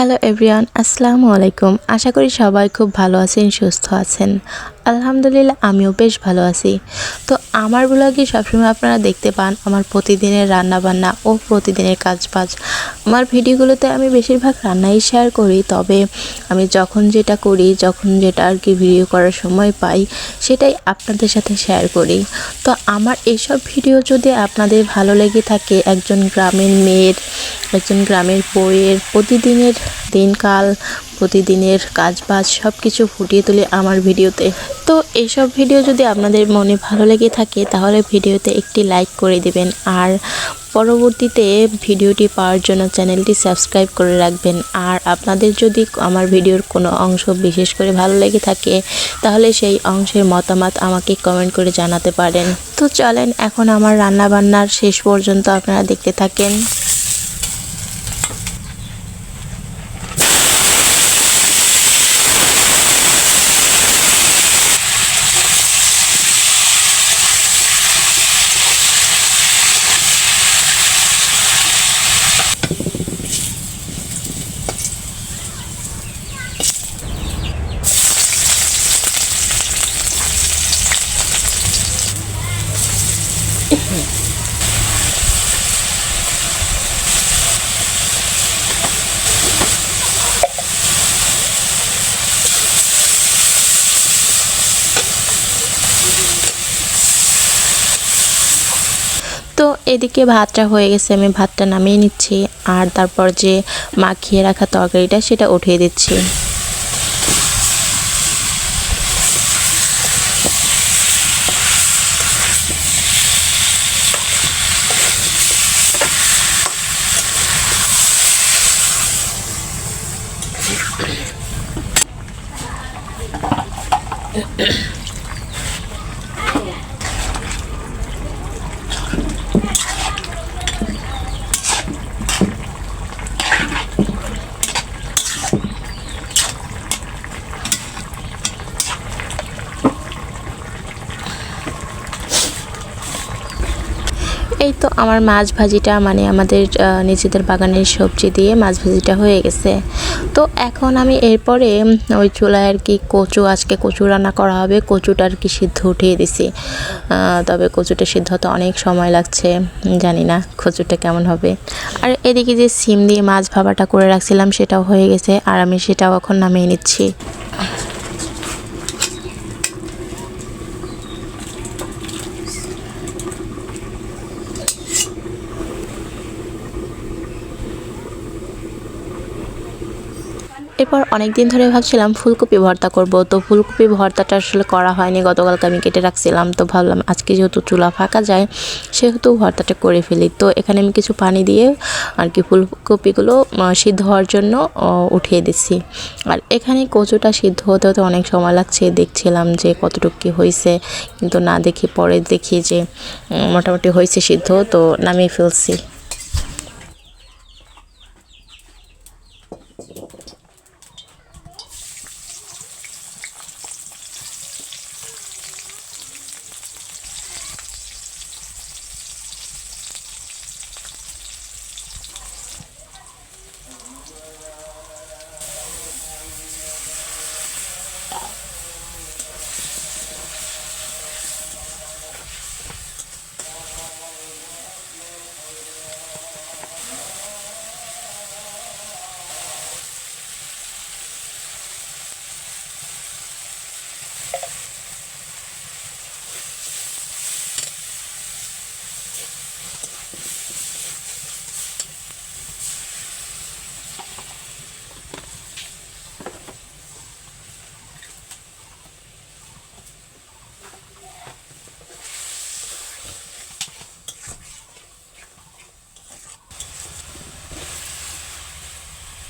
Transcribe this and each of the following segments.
Hello everyone আসসালামু আলাইকুম আশা করি সবাই খুব ভালো আছেন সুস্থ আছেন। আলহামদুলিল্লাহ, আমিও বেশ ভালো আছি। তো আমার ব্লগে সবসময় আপনারা দেখতে পান আমার প্রতিদিনের রান্নাবান্না ও প্রতিদিনের কাজবাজ। আমার ভিডিওগুলোতে আমি বেশিরভাগ রান্নাই শেয়ার করি, তবে আমি যখন যেটা করি, যখন যেটা আর কি ভিডিও করার সময় পাই, সেটাই আপনাদের সাথে শেয়ার করি। তো আমার এইসব ভিডিও যদি আপনাদের ভালো লেগে থাকে, একজন গ্রামের মেয়ের, একজন গ্রামের বইয়ের প্রতিদিনের দিনকাল, প্রতিদিনের কাজ বাজ সব কিছু ফুটিয়ে তুলে আমার ভিডিওতে। তো এইসব ভিডিও যদি আপনাদের মনে ভালো লেগে থাকে, তাহলে ভিডিওতে একটি লাইক করে দেবেন। আর পরবর্তীতে ভিডিওটি পাওয়ার জন্য চ্যানেলটি সাবস্ক্রাইব করে রাখবেন। আর আপনাদের যদি আমার ভিডিওর কোনো অংশ বিশেষ করে ভালো লেগে থাকে, তাহলে সেই অংশের মতামত আমাকে কমেন্ট করে জানাতে পারেন। তো চলেন, এখন আমার রান্না বান্নার শেষ পর্যন্ত আপনারা দেখতে থাকেন। তো এদিকে ভাতটা হয়ে গেছে, আমি ভাতটা নামিয়ে নিচ্ছি। আর তারপর যে মাখিয়ে রাখা তরকারিটা, সেটা উঠিয়ে দিচ্ছি। এই তো আমার মাছ ভাজিটা মানে আমাদের নিজেদের বাগানের সবজি দিয়ে মাছ ভাজিটা হয়ে গেছে। তো এখন আমি এরপরে ওই চুলায় আর কি কচু, আজকে কচু রান্না করা হবে। কচুটা আর কি সিদ্ধ উঠিয়ে দিছি। তবে কচুটা সিদ্ধ হতে অনেক সময় লাগছে জানি না কচুটা কেমন হবে। আর এদিকে যে সিম দিয়ে মাছ ভাবাটা করে রাখছিলাম, সেটাও হয়ে গেছে, আর আমি সেটাও এখন নামিয়ে নিচ্ছি। এরপর অনেক দিন ধরে ভাবছিলাম ফুলকপি ভর্তা করব। তো ফুলকপি ভর্তাটা আসলে করা হয়নি, গতকালকে আমি কেটে রাখছিলাম। তো ভাবলাম আজকে যেহেতু চুলা ফাঁকা যায়, সেহেতু ভর্তাটা করে ফেলি। তো এখানে আমি কিছু পানি দিয়ে আর কি ফুলকপিগুলো সিদ্ধ হওয়ার জন্য উঠিয়ে দিচ্ছি। আর এখানে কচুটা সিদ্ধ হতে হতে অনেক সময় লাগছে। দেখছিলাম যে কতটুকু কী হয়েছে, কিন্তু না দেখি পরে দেখি যে মোটামুটি হয়েছে সিদ্ধ, তো নামিয়ে ফেলছি।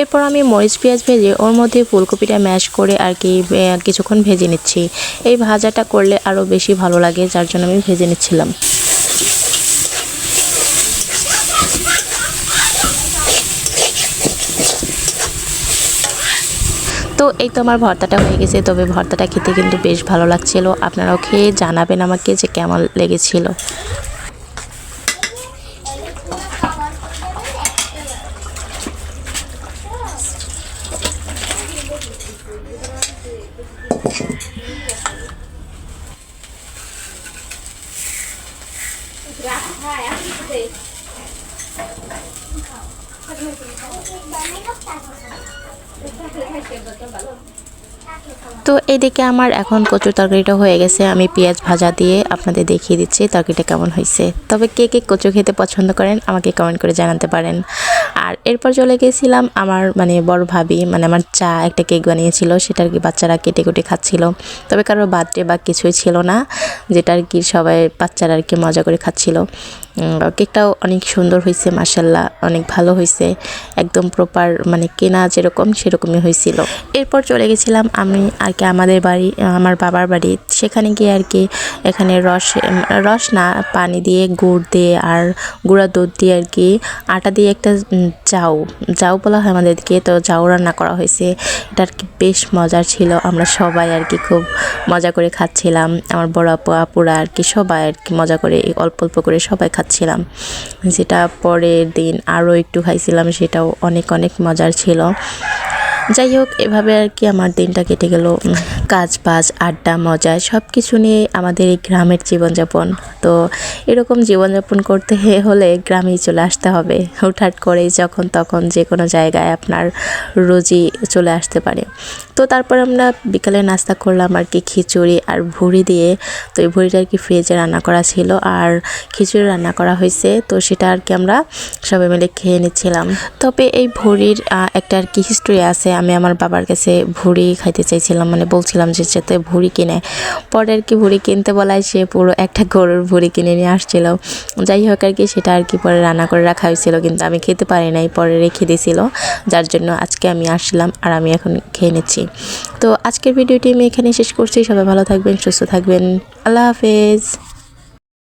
এরপর আমি মরিচ পেঁয়াজ ভেজে ওর মধ্যে ফুলকপিটা ম্যাশ করে আর কি কিছুক্ষণ ভেজে নিচ্ছি। এই ভাজাটা করলে আরও বেশি ভালো লাগে, যার জন্য আমি ভেজে নিচ্ছিলাম। তো এই তো আমার ভর্তাটা হয়ে গেছে, তবে ভর্তাটা খেতে কিন্তু বেশ ভালো লাগছিল। আপনারাও খেয়ে জানাবেন আমাকে যে কেমন লেগেছিল। ভালো তো এদিকে আমার এখন কচুর তরকারিটা হয়ে গেছে। আমি পেঁয়াজ ভাজা দিয়ে আপনাদের দেখিয়ে দিচ্ছি তরকারিটা কেমন হয়েছে। তবে কে কে কচু খেতে পছন্দ করেন আমাকে কমেন্ট করে জানাতে পারেন। আর এরপর চলে গেছিলাম আমার মানে বড় ভাবি মানে আমার চা একটা কেক বানিয়েছিল, সেটা আর কি বাচ্চারা কেটে কুটে খাচ্ছিল। তবে কারোর বার্থডে বা কিছুই ছিল না, যেটা আর কি সবাই বাচ্চারা আর কি মজা করে খাচ্ছিল। কেকটাও অনেক সুন্দর হয়েছে মাসাল্লাহ অনেক ভালো হয়েছে। একদম প্রপার মানে কেনা যেরকম সেরকমই হয়েছিল। এরপর চলে গেছিলাম আমি আর কি আমাদের বাড়ি, আমার বাবার বাড়ি, সেখানে গিয়ে আর কি এখানে রস রস না, পানি দিয়ে গুড় দিয়ে আর গুঁড়া দুধ দিয়ে আর কি আটা দিয়ে একটা জাউ জাউ বলা হয় আমাদেরকে, তো জাউ রান্না করা হয়েছে। এটা আর কি বেশ মজার ছিল, আমরা সবাই আর কি খুব মজা করে খাচ্ছিলাম। আমার বড় আপু, আপুরা আর কি সবাই আর কি মজা করে, অল্প অল্প করে সবাই খাচ্ছিলাম। যেটা পরের দিন আরও একটু খাইছিলাম, সেটাও অনেক অনেক মজার ছিল। যাই হোক এভাবে আর কি আমার দিনটা কেটে গেল। কাজ বাজ আড্ডা, মজা সব কিছু নিয়ে আমাদের এই গ্রামের জীবনযাপন। তো এরকম জীবনযাপন করতে হলে গ্রামেই চলে আসতে হবে। হুটহাট করেই যখন তখন যে কোনো জায়গায় আপনার রোজই চলে আসতে পারে। তো তারপর আমরা বিকালে নাস্তা করলাম আর কি খিচুড়ি আর ভুড়ি দিয়ে। তো এই ভুড়িটা আর কি ফ্রিজে রান্না করা ছিল আর খিচুড়ি রান্না করা হয়েছে। তো সেটা আর কি আমরা সবাই মিলে খেয়ে নিচ্ছিলাম। তবে এই ভুড়ির একটা আর কি হিস্ট্রি আছে আমি আমার বাবার কাছে ভুড়ি খাইতে চাইছিলাম মানে বলছিলাম যে যাতে ভুড়ি কিনে। পরে আর কি ভুড়ি কিনতে বলায় সে পুরো একটা গরুর ভুড়ি কিনে নিয়ে আসছিল। যাই হোক আর কি, সেটা আর কি পরে রান্না করে রাখা হয়েছিল, কিন্তু আমি খেতে পারি নাই, পরে রেখে দিয়েছিল। যার জন্য আজকে আমি আসলাম আর আমি এখন খেয়ে নিচ্ছি। তো আজকের ভিডিওটি আমি এখানে শেষ করছি, সবাই ভালো থাকবেন, সুস্থ থাকবেন। আল্লাহ হাফেজ।